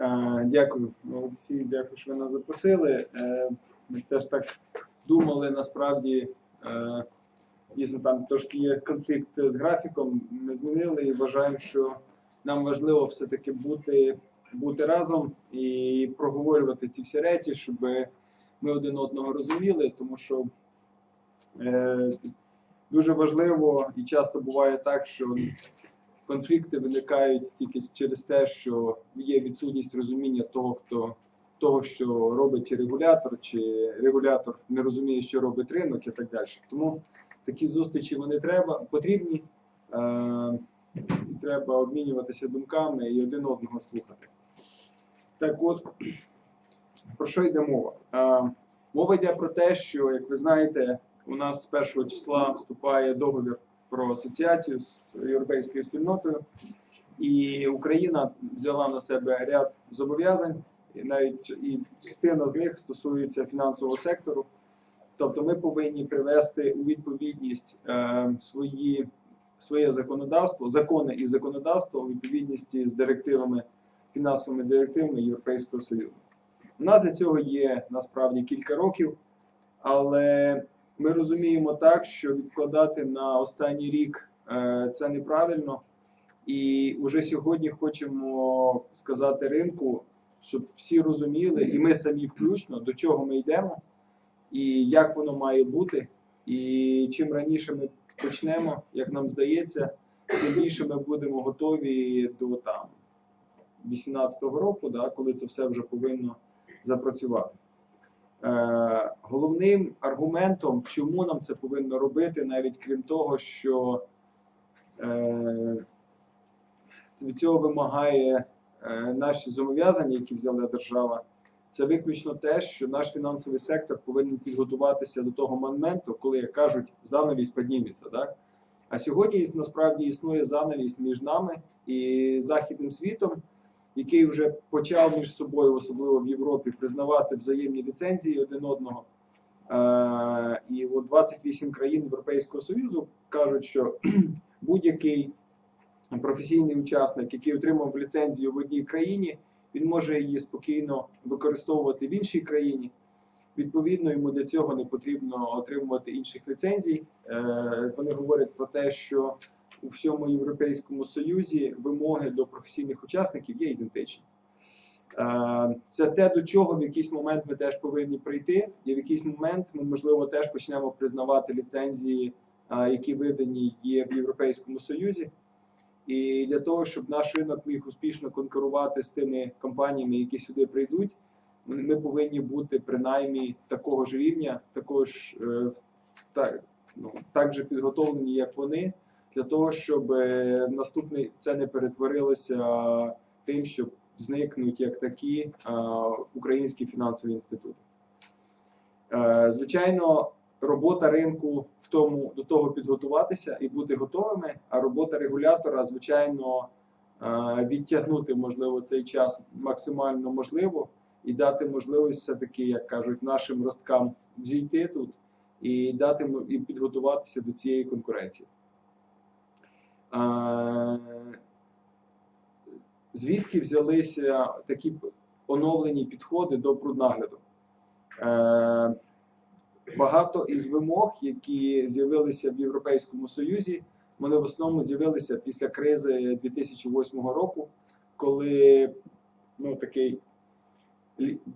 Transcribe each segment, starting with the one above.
Е, Дякую, Олексій, дякую, що ви нас запросили. Е, Ми теж так думали, насправді, е, дійсно там трошки є конфлікт з графіком. Ми змінили і вважаємо, що нам важливо все-таки бути, бути разом і проговорювати ці всі речі, щоб ми один одного розуміли, тому що дуже важливо і часто буває так, що конфлікти виникають тільки через те, що є відсутність розуміння того, хто того, що робить регулятор, чи регулятор не розуміє, що робить ринок і так далі. Тому такі зустрічі вони треба потрібні. Е, треба обмінюватися думками і один одного слухати. Так от, про що йде мова? Е, мова йде про те, що, як ви знаєте, у нас з першого числа вступає договір про асоціацію з європейською спільнотою, і Україна взяла на себе ряд зобов'язань, і навіть і частина з них стосується фінансового сектору. Тобто ми повинні привести у відповідність е, свої, своє законодавство, закони і законодавство у відповідності з директивами, фінансовими директивами Європейського Союзу. У нас для цього є насправді кілька років, але ми розуміємо так, що відкладати на останній рік е, це неправильно. І вже сьогодні хочемо сказати ринку, щоб всі розуміли, і ми самі включно, до чого ми йдемо, і як воно має бути. І чим раніше ми почнемо, як нам здається, тим більше ми будемо готові до там 18-го року, да, коли це все вже повинно запрацювати. Е, головним аргументом, чому нам це повинно робити, навіть крім того, що е, від цього вимагає е, наші зобов'язання, які взяла держава, це виключно те, що наш фінансовий сектор повинен підготуватися до того моменту, коли, як кажуть, занавіс підніметься. Так? А сьогодні насправді існує занавіс між нами і західним світом, який вже почав між собою, особливо в Європі, признавати взаємні ліцензії один одного. Е, і от 28 країн Європейського Союзу кажуть, що будь-який професійний учасник, який отримав ліцензію в одній країні, він може її спокійно використовувати в іншій країні. Відповідно, йому для цього не потрібно отримувати інших ліцензій. Е, Вони говорять про те, що у всьому Європейському Союзі вимоги до професійних учасників є ідентичні. Е, Це те, до чого в якийсь момент ми теж повинні прийти, і в якийсь момент ми, можливо, теж почнемо признавати ліцензії, е, які видані є в Європейському Союзі. І для того, щоб наш ринок міг успішно конкурувати з тими компаніями, які сюди прийдуть, ми повинні бути принаймні такого ж рівня, такого ж е, так, ну, так же підготовлені, як вони, для того, щоб е, наступний це не перетворилося тим, що зникнуть як такі е, українські фінансові інститути. Е, Звичайно, робота ринку в тому до того підготуватися і бути готовими, а робота регулятора, звичайно, відтягнути можливо цей час максимально можливо і дати можливість все-таки, як кажуть, нашим росткам взійти тут і дати і підготуватися до цієї конкуренції. Звідки взялися такі оновлені підходи до пруднагляду? Е, Багато із вимог, які з'явилися в Європейському Союзі, вони в основному з'явилися після кризи 2008 року, коли ну, такий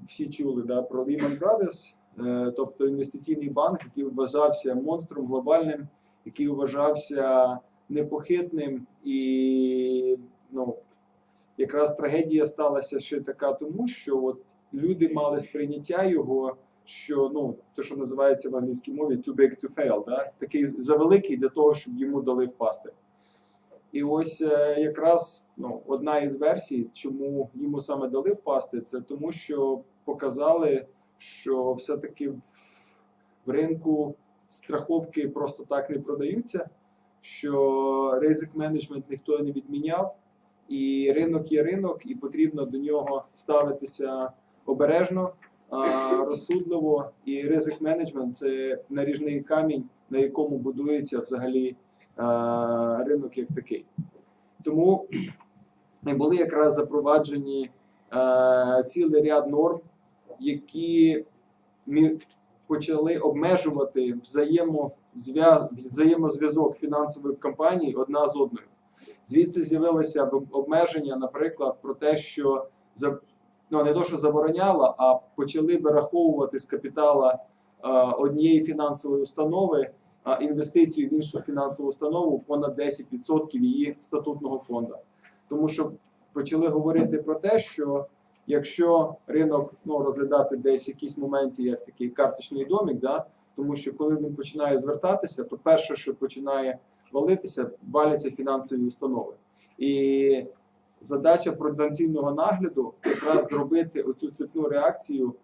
всі чули да, про Lehman Brothers, е, тобто інвестиційний банк, який вважався монстром глобальним, який вважався непохитним, і ну, якраз трагедія сталася ще така, тому що от люди мали сприйняття його що ну те, що називається в англійській мові too big to fail, да? такий завеликий для того, щоб йому дали впасти. І ось е, якраз ну, одна із версій, чому йому саме дали впасти, це тому, що показали, що все-таки в, в ринку страховки просто так не продаються, що ризик менеджмент ніхто не відміняв, і ринок є ринок, і потрібно до нього ставитися обережно розсудливо, і ризик менеджмент це наріжний камінь, на якому будується взагалі ринок як такий. Тому були якраз запроваджені цілий ряд норм, які почали обмежувати взаємозв'яз- взаємозв'язок фінансових компаній одна з одною. Звідси з'явилося б- обмеження, наприклад, про те, що ну, не то, що забороняло, а почали вираховувати з капітала е, однієї фінансової установи інвестицію в іншу фінансову установу понад 10% її статутного фонду. Тому що почали говорити про те, що якщо ринок ну, розглядати десь в якійсь моменті як такий карточний домик, да, тому що коли він починає звертатися, то перше, що починає валитися, валяться фінансові установи. І задача пруденційного нагляду якраз зробити оцю цепну реакцію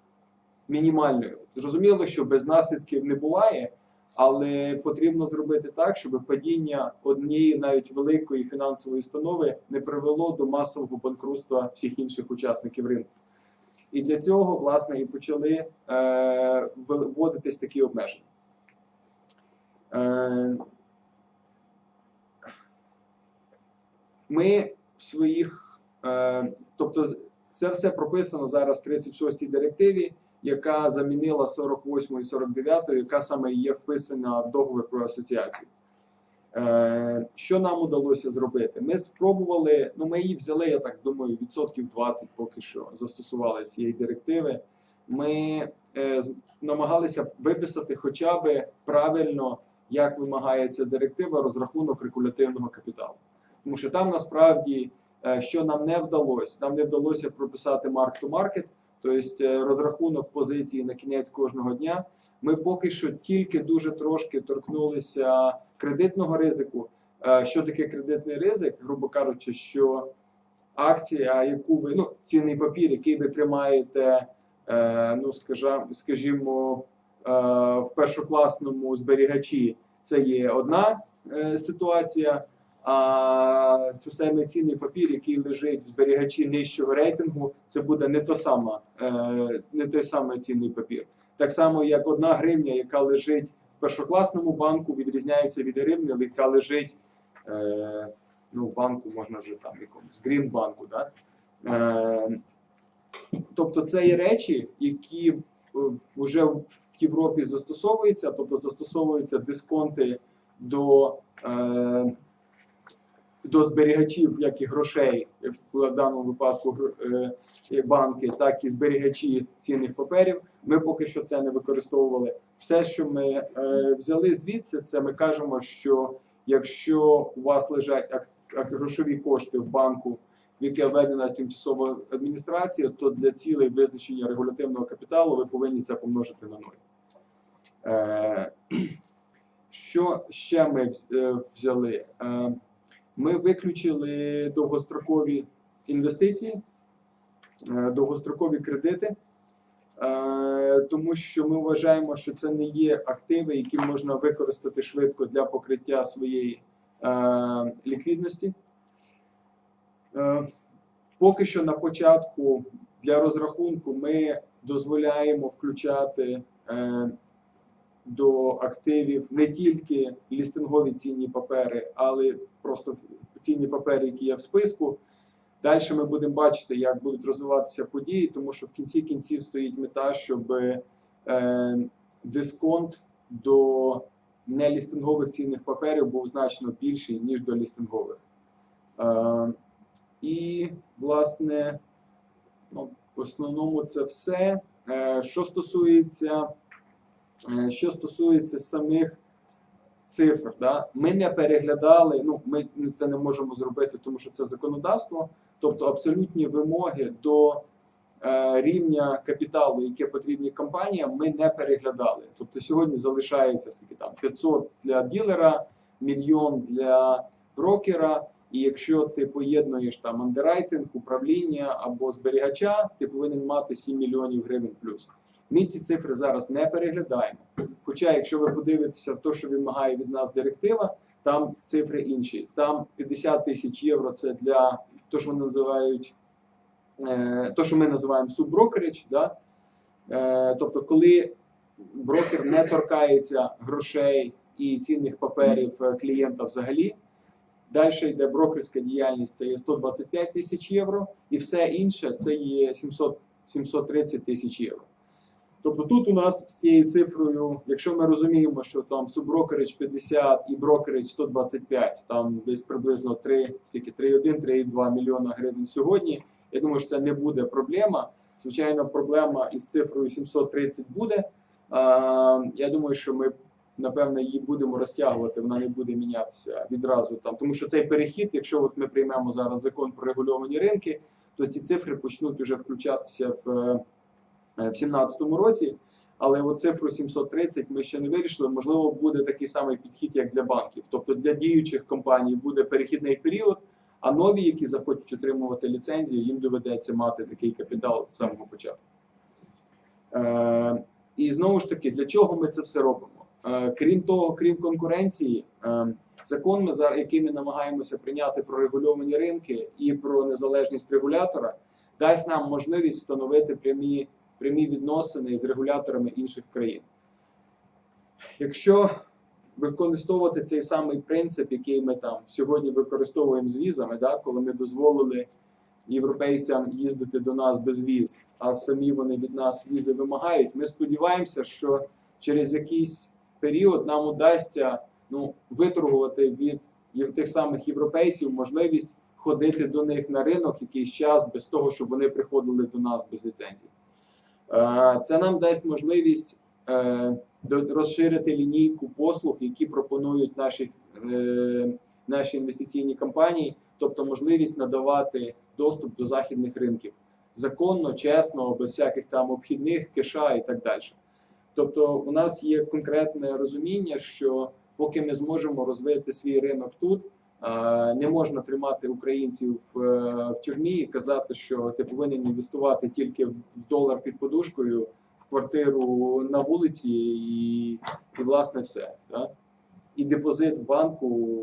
мінімальною. Зрозуміло, що без наслідків не буває, але потрібно зробити так, щоб падіння однієї навіть великої фінансової установи не привело до масового банкрутства всіх інших учасників ринку. І для цього, власне, і почали е, вводитись такі обмеження. Е, ми в своїх, е, тобто це все прописано зараз в 36-й директиві, яка замінила 48 і 49, яка саме є вписана в договір про асоціацію. Е, що нам удалося зробити? Ми спробували, ну ми її взяли, я так думаю, відсотків 20 поки що застосували цієї директиви. Ми е, намагалися виписати хоча б правильно, як вимагає ця директива, розрахунок регулятивного капіталу. Тому що там насправді, е, що нам не вдалося, нам не вдалося прописати mark-to-market, тобто розрахунок позиції на кінець кожного дня. Ми поки що тільки дуже трошки торкнулися кредитного ризику. Е, Що таке кредитний ризик? Грубо кажучи, що акція, яку ви ну, цінний папір, який ви тримаєте, е, ну скажімо, е, в першокласному зберігачі, це є одна ситуація. А цю саме цінний папір, який лежить в зберігачі нижчого рейтингу, це буде не то саме, не той самий цінний папір. Так само, як одна гривня, яка лежить в першокласному банку, відрізняється від гривні, яка лежить е, ну, в банку, можна вже там якомусь Грінбанку. Да? Е, тобто це є речі, які е, вже в Європі застосовуються, тобто застосовуються дисконти до. Е, до зберігачів, як і грошей, в даному випадку е, банки, так і зберігачі цінних паперів. Ми поки що це не використовували. Все, що ми е, взяли звідси, це ми кажемо, що якщо у вас лежать грошові кошти в банку, в яке введена тимчасова адміністрація, то для цілей визначення регулятивного капіталу ви повинні це помножити на нуль. Е, що ще ми взяли? Ми виключили довгострокові інвестиції, е, довгострокові кредити, е, тому що ми вважаємо, що це не є активи, які можна використати швидко для покриття своєї е, ліквідності. Поки що на початку для розрахунку ми дозволяємо включати до активів не тільки лістингові цінні папери, але просто цінні папери, які є в списку. Далі ми будемо бачити, як будуть розвиватися події, тому що в кінці кінців стоїть мета, щоб е, дисконт до нелістингових цінних паперів був значно більший, ніж до лістингових. Е, і, власне, ну, в основному це все. Е, що стосується Е, Що стосується самих цифр, да, ми не переглядали, ну ми це не можемо зробити, тому що це законодавство, тобто абсолютні вимоги до е, рівня капіталу, яке потрібні компаніям, ми не переглядали. Тобто сьогодні залишається скільки там 500 для ділера, мільйон для брокера. І якщо ти поєднуєш там андеррайтинг, управління або зберігача, ти повинен мати 7 мільйонів гривень плюс. Ми ці цифри зараз не переглядаємо. Хоча, якщо ви подивитеся те, що вимагає від нас директива, там цифри інші. Там 50 тисяч євро це для того, що вони називають, е, то, що ми називаємо субброкерич. Да? Е, тобто, коли брокер не торкається грошей і цінних паперів е, клієнта взагалі. Далі йде брокерська діяльність, це є 125 тисяч євро, і все інше це є 700, 730 тисяч євро. Тобто тут у нас з цією цифрою, якщо ми розуміємо, що там субброкерич 50 і брокерич 125, там десь приблизно 3, стільки 3,1-3,2 мільйона гривень сьогодні. Я думаю, що це не буде проблема. Звичайно, проблема із цифрою 730 буде. Я думаю, що ми напевне її будемо розтягувати, вона не буде мінятися відразу там. Тому що цей перехід, якщо от ми приймемо зараз закон про регульовані ринки, то ці цифри почнуть вже включатися в, е, в 2017 році. Але цифру 730 ми ще не вирішили. Можливо, буде такий самий підхід, як для банків. Тобто для діючих компаній буде перехідний період, а нові, які захочуть отримувати ліцензію, їм доведеться мати такий капітал з самого початку. Е, і знову ж таки, для чого ми це все робимо? Е, крім того, крім конкуренції, е, закон, ми, який ми намагаємося прийняти про регульовані ринки і про незалежність регулятора, дасть нам можливість встановити прямі, прямі відносини з регуляторами інших країн. Якщо використовувати цей самий принцип, який ми там сьогодні використовуємо з візами, да, коли ми дозволили європейцям їздити до нас без віз, а самі вони від нас візи вимагають, ми сподіваємося, що через якийсь період нам удасться ну, виторгувати від тих самих європейців можливість ходити до них на ринок якийсь час без того, щоб вони приходили до нас без ліцензії. Е, Це нам дасть можливість е, розширити лінійку послуг, які пропонують наші, е, наші інвестиційні компанії, тобто можливість надавати доступ до західних ринків законно, чесно, без всяких там обхідних киша і так далі. Тобто, у нас є конкретне розуміння, що поки ми зможемо розвити свій ринок тут, не можна тримати українців в, е, в тюрмі і казати, що ти повинен інвестувати тільки в долар під подушкою, в квартиру на вулиці і, і власне все. Да? І депозит в банку,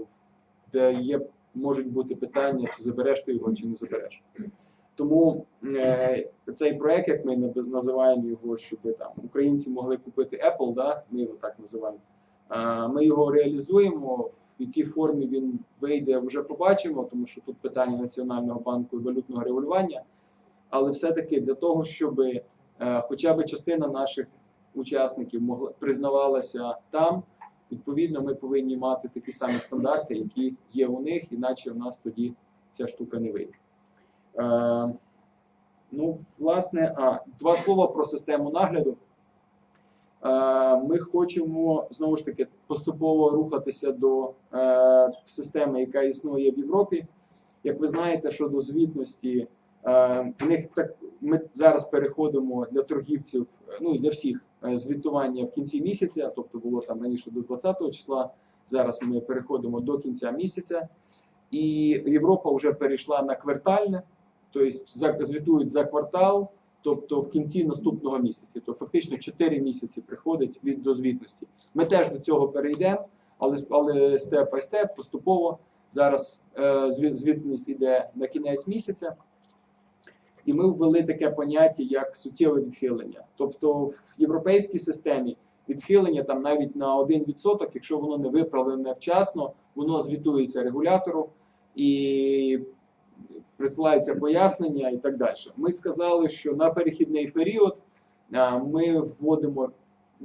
де є, можуть бути питання, чи забереш ти його, чи не забереш. Тому е, цей проект, як ми наз- називаємо його, щоб там українці могли купити Apple, да? ми його так називаємо. Е, ми його реалізуємо. В якій формі він вийде, вже побачимо, тому що тут питання Національного банку і валютного регулювання. Але все-таки для того, щоб е, хоча б частина наших учасників признавалася там, відповідно, ми повинні мати такі самі стандарти, які є у них, іначе в нас тоді ця штука не вийде. Е, ну, власне, а, два слова про систему нагляду. Е, Ми хочемо знову ж таки поступово рухатися до е, системи, яка існує в Європі. Як ви знаєте, щодо звітності, е, них так ми зараз переходимо для торгівців, ну і для всіх звітування в кінці місяця, тобто було там раніше до 20 числа. Зараз ми переходимо до кінця місяця, і Європа вже перейшла на квартальне, тобто звітують за квартал, тобто в кінці наступного місяця. То фактично 4 місяці приходить від до звітності. Ми теж до цього перейдемо, але, але степ степ, поступово. Зараз е, звітність йде на кінець місяця. І ми ввели таке поняття, як суттєве відхилення. Тобто в європейській системі відхилення там навіть на 1%, якщо воно не виправлене вчасно, воно звітується регулятору і присилається пояснення і так далі. Ми сказали, що на перехідний період ми вводимо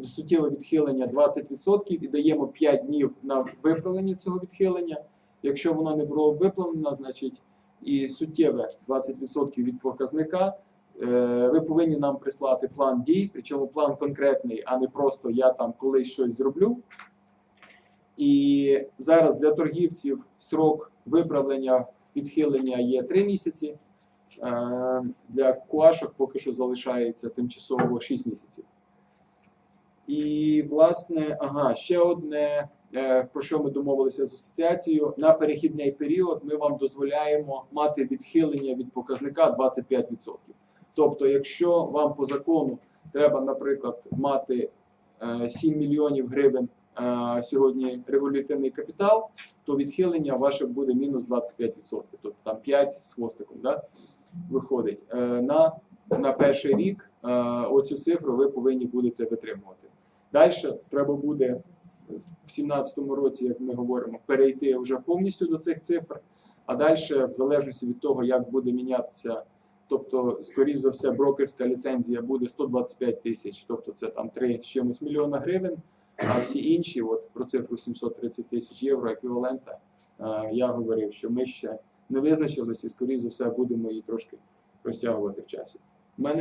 суттєве відхилення 20% і даємо 5 днів на виправлення цього відхилення. Якщо воно не було виправлено, значить і суттєве 20% від показника. е, Ви повинні нам прислати план дій, причому план конкретний, а не просто я там колись щось зроблю. І зараз для торгівців срок виправлення відхилення є 3 місяці. Е, Для куашок поки що залишається тимчасово 6 місяців. І, власне, ага, ще одне, е, про що ми домовилися з асоціацією. На перехідний період ми вам дозволяємо мати відхилення від показника 25%. Тобто, якщо вам по закону треба, наприклад, мати е, 7 мільйонів гривень е, сьогодні регулятивний капітал, то відхилення ваше буде мінус 25%, тобто там 5 з хвостиком да, виходить. Е, На, на перший рік е, оцю цифру ви повинні будете витримувати. Далі треба буде в 2017 році, як ми говоримо, перейти вже повністю до цих цифр. А далі, в залежності від того, як буде мінятися, тобто, скоріш за все, брокерська ліцензія буде 125 тисяч, тобто це там 3 з чимось мільйона гривень. А всі інші, от про цифру 730 тисяч євро еквівалента, е, я говорив, що ми ще не визначилися і, скоріш за все, будемо її трошки розтягувати в часі.